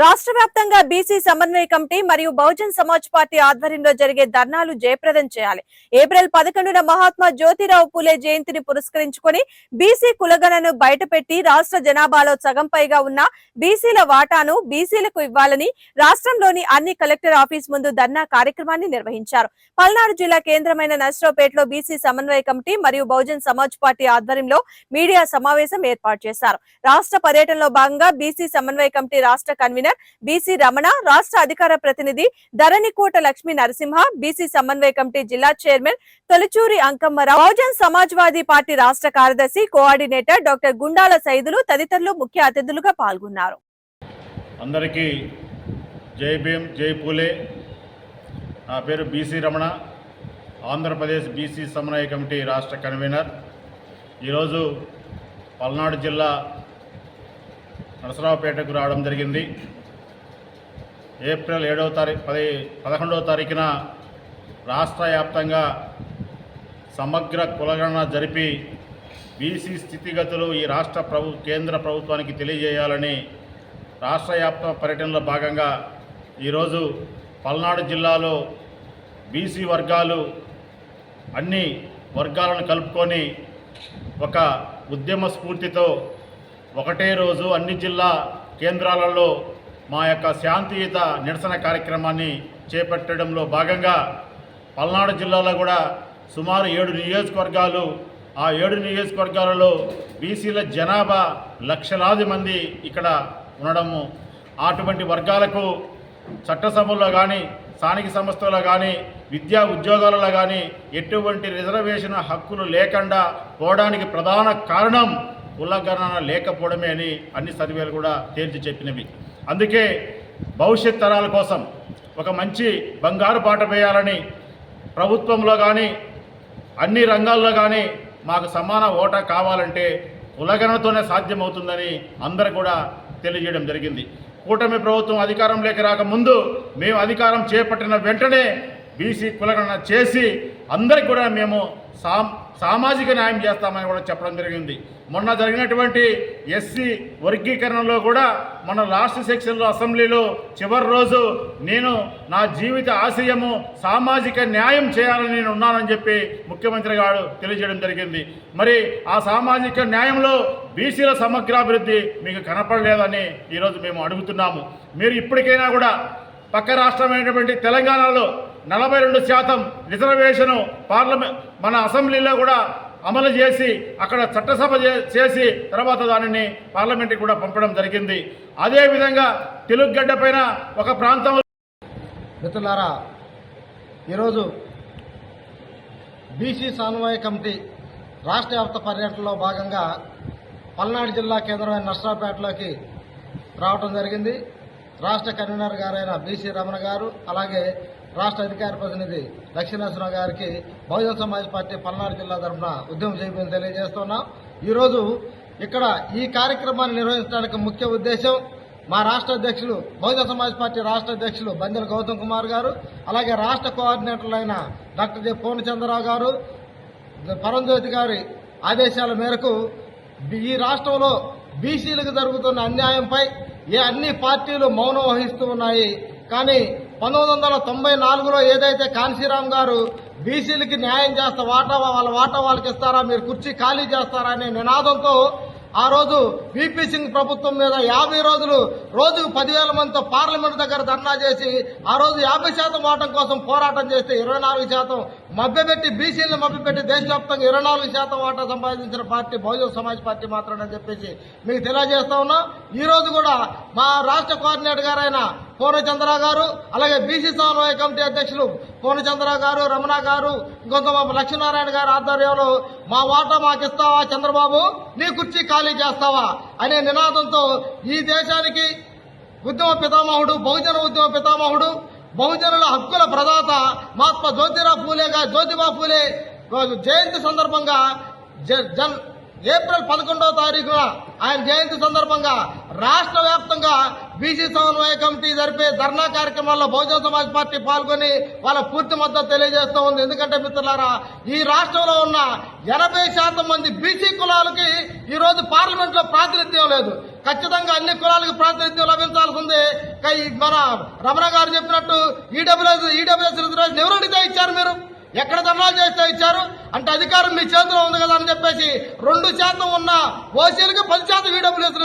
రాష్ట్ర వ్యాప్తంగా బీసీ సమన్వయ కమిటీ మరియు బహుజన్ సమాజ్ పార్టీ ఆధ్వర్యంలో జరిగే ధర్నాలు జయప్రదం చేయాలి. ఏప్రిల్ పదకొండున మహాత్మా జ్యోతిరావు పూలే జయంతిని పురస్కరించుకొని బీసీ కులగణను బయటపెట్టి రాష్ట్ర జనాభాలో సగం పైగా ఉన్న బీసీల వాటాను బీసీలకు ఇవ్వాలని రాష్ట్రంలోని అన్ని కలెక్టర్ ఆఫీస్ ముందు ధర్నా కార్యక్రమాన్ని నిర్వహించారు. పల్నాడు జిల్లా కేంద్రమైన నర్సరావుపేటలో బీసీ సమన్వయ కమిటీ మరియు బహుజన్ సమాజ్ పార్టీ ఆధ్వర్యంలో మీడియా సమావేశం ఏర్పాటు చేశారు. రాష్ట్ర పర్యటనలో భాగంగా బీసీ సమన్వయ కమిటీ రాష్ట్ర కన్వీనర్ బీసీ రమణ రాష్ట్ర అధికార ప్రతినిధి ధరణికోట లక్ష్మీ నరసింహ బీసీ సమన్వయ కమిటీ జిల్లా చైర్మన్ తొలిచూరి అంకమ్మరావు బహుజన్ సమాజ్వాదీ పార్టీ రాష్ట్ర కార్యదర్శి కోఆర్డినేటర్ డాక్టర్ గుండాల సైదులు తదితరులు ముఖ్య అతిథులుగా పాల్గొన్నారు. అందరికీ జై భీమ్ జై పూలే. నా పేరు బీసీ రమణ ఆంధ్రప్రదేశ్ బీసీ సమన్వయ కమిటీ రాష్ట్ర కన్వీనర్. ఈరోజు పల్నాడు జిల్లా నరసరావుపేటకు రావడం జరిగింది. ఏప్రిల్ ఏడవ తారీఖు పది పదకొండవ తారీఖున రాష్ట్ర వ్యాప్తంగా సమగ్ర కులగణన జరిపి బీసీ స్థితిగతులు ఈ రాష్ట్ర ప్రభు కేంద్ర ప్రభుత్వానికి తెలియజేయాలని రాష్ట్ర వ్యాప్త పర్యటనలో భాగంగా ఈరోజు పల్నాడు జిల్లాలో బీసీ వర్గాలు అన్ని వర్గాలను కలుపుకొని ఒక ఉద్యమ స్ఫూర్తితో ఒకటే రోజు అన్ని జిల్లా కేంద్రాలలో మా యొక్క శాంతియుత నిరసన కార్యక్రమాన్ని చేపట్టడంలో భాగంగా పల్నాడు జిల్లాలో కూడా సుమారు ఏడు నియోజకవర్గాలు ఆ ఏడు నియోజకవర్గాలలో బీసీల జనాభా లక్షలాది మంది ఇక్కడ ఉండడము. అటువంటి వర్గాలకు చట్టసభల్లో కానీ స్థానిక సంస్థల్లో కానీ విద్యా ఉద్యోగాలలో కానీ ఎటువంటి రిజర్వేషన్ హక్కులు లేకుండా పోవడానికి ప్రధాన కారణం కులగణన లేకపోవడమే అని అన్ని సర్వేలు కూడా తేల్చి చెప్పినవి. అందుకే భవిష్యత్ తరాల కోసం ఒక మంచి బంగారు పాట వేయాలని ప్రభుత్వంలో కానీ అన్ని రంగాల్లో కానీ మాకు సమాన ఓటా కావాలంటే కులగణతోనే సాధ్యమవుతుందని అందరూ కూడా తెలియజేయడం జరిగింది. కూటమి ప్రభుత్వం అధికారంలోకి రాకముందు మేము అధికారం చేపట్టిన వెంటనే బీసీ కులగణన చేసి అందరికి కూడా మేము సాం సామాజిక న్యాయం చేస్తామని కూడా చెప్పడం జరిగింది. మొన్న జరిగినటువంటి ఎస్సీ వర్గీకరణలో కూడా మన లాస్ట్ సెక్షన్లో అసెంబ్లీలో చివరి రోజు నేను నా జీవిత ఆశయము సామాజిక న్యాయం చేయాలని నేను ఉన్నానని చెప్పి ముఖ్యమంత్రి గారు తెలియజేయడం జరిగింది. మరి ఆ సామాజిక న్యాయంలో బీసీల సమగ్రాభివృద్ధి మీకు కనపడలేదని ఈరోజు మేము అడుగుతున్నాము. మీరు ఇప్పటికైనా కూడా పక్క రాష్ట్రమైనటువంటి తెలంగాణలో నలభై రెండు శాతం రిజర్వేషను పార్లమెంట్ మన అసెంబ్లీలో కూడా అమలు చేసి అక్కడ చట్టసభ చే- చేసి తర్వాత దానిని పార్లమెంట్కి కూడా పంపడం జరిగింది. అదేవిధంగా తెలుగుగడ్డ పైన ఒక ప్రాంతం మిత్రులారా ఈరోజు బీసీ సమన్వయ కమిటీ రాష్ట్ర వ్యాప్త పర్యటనలో భాగంగా పల్నాడు జిల్లా కేంద్రమైన నర్సరాపేటలోకి రావటం జరిగింది. రాష్ట్ర కన్వీనర్ గారైన బీసీ రమణ గారు అలాగే రాష్ట్ర అధికార ప్రతినిధి లక్ష్మీనరసింహ గారికి బహుజన సమాజ్ పార్టీ పల్నాడు జిల్లా తరఫున ఉద్యమం చేయమని తెలియజేస్తున్నాం. ఈరోజు ఇక్కడ ఈ కార్యక్రమాన్ని నిర్వహించడానికి ముఖ్య ఉద్దేశం మా రాష్ట్ర అధ్యక్షులు బహుజన సమాజ్ పార్టీ రాష్ట్ర అధ్యక్షులు బందెల గౌతమ్ కుమార్ గారు అలాగే రాష్ట్ర కోఆర్డినేటర్లైన డాక్టర్ జె పూర్ణచంద్రరావు గారు పరంజ్యోతి గారి ఆదేశాల మేరకు ఈ రాష్ట్రంలో బీసీలకు జరుగుతున్న అన్యాయంపై ఏ అన్ని పార్టీలు మౌనం వహిస్తూ ఉన్నాయి. కానీ పంతొమ్మిది వందల తొంభై నాలుగులో ఏదైతే కాన్సీరామ్ గారు బీసీలకి న్యాయం చేస్తా వాటా వాళ్ళ వాటా వాళ్ళకి ఇస్తారా మీరు కుర్చీ ఖాళీ చేస్తారా అనే నినాదంతో ఆ రోజు వీపీ సింగ్ ప్రభుత్వం మీద యాభై రోజులు రోజుకు పదివేల మందితో పార్లమెంట్ దగ్గర ధర్నా చేసి ఆ రోజు యాభై శాతం వాటం కోసం పోరాటం చేస్తే ఇరవై నాలుగు శాతం మభ్యపెట్టి బీసీలను మభ్యపెట్టి దేశవ్యాప్తంగా ఇరవై నాలుగు శాతం వాటా సంపాదించిన పార్టీ బహుజన సమాజ్ పార్టీ మాత్రమే చెప్పేసి మీకు తెలియజేస్తా ఉన్నాం. ఈ రోజు కూడా మా రాష్ట్ర కోఆర్డినేటర్ గారైన పూర్ణచంద్ర గారు అలాగే బీసీ సమన్వయ కమిటీ అధ్యక్షులు పూర్ణచంద్ర గారు రమణ గారు ఇంకొంత లక్ష్మీనారాయణ గారి ఆధ్వర్యంలో మా వాటా మాకు ఇస్తావా చంద్రబాబు? నీ కుర్చీ ఖాళీ చేస్తావా? అనే నినాదంతో ఈ దేశానికి ఉద్యమ పితామహుడు బహుజన ఉద్యమ పితామహుడు బహుజనుల హక్కుల ప్రదాత మహాత్మా జ్యోతిరావు పూలే గారు జ్యోతిబా పూలే జయంతి సందర్భంగా జన్ ఏప్రిల్ పదకొండవ తారీఖున ఆయన జయంతి సందర్భంగా రాష్ట్ర వ్యాప్తంగా బీసీ సమన్వయ కమిటీ జరిపే ధర్నా కార్యక్రమాల్లో బహుజన సమాజ్ పార్టీ పాల్గొని వాళ్ళ పూర్తి మద్దతు తెలియజేస్తూ ఉంది. ఎందుకంటే మిత్రులారా ఈ రాష్ట్రంలో ఉన్న ఎనభై శాతం మంది బీసీ కులాలకి ఈ రోజు పార్లమెంట్లో ప్రాతినిధ్యం లేదు. ఖచ్చితంగా అన్ని కులాలకు ప్రాతినిధ్యం లభించాల్సింది మన రమణ గారు చెప్పినట్టు ఈడబ్ల్యూఎస్ ఈడబ్ల్యూఎస్ రిజర్వేషన్ ఎవరు ఇచ్చారు మీరు? ఎక్కడ ధర్నాలు చేస్తే ఇచ్చారు? అంటే అధికారం మీ చేతిలో ఉంది కదా అని చెప్పేసి రెండు శాతం ఉన్న ఓసీలకు పది శాతం ఈడబ్ల్యూఎస్